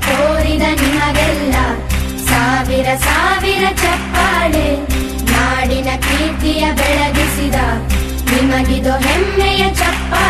ತೋರಿದ ನಿಮಗೆಲ್ಲ ಸಾವಿರ ಸಾವಿರ ಚಪ್ಪಾಳೆ. ನಾಡಿನ ಕೀರ್ತಿಯ ಬೆಳಗಿಸಿದ ನಿಮಗಿದು ಹೆಮ್ಮೆಯ ಚಪ್ಪಾಳೆ.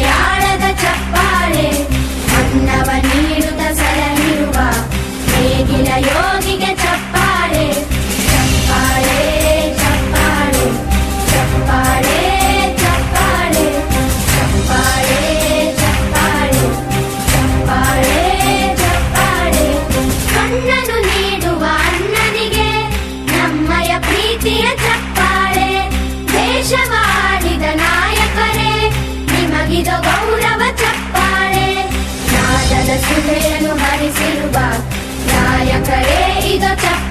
ಸುಧೆಯನ್ನು ಹರಿಸಿರುವ ನಾಯಕರೇ ಈಗ ಚಪ್ಪ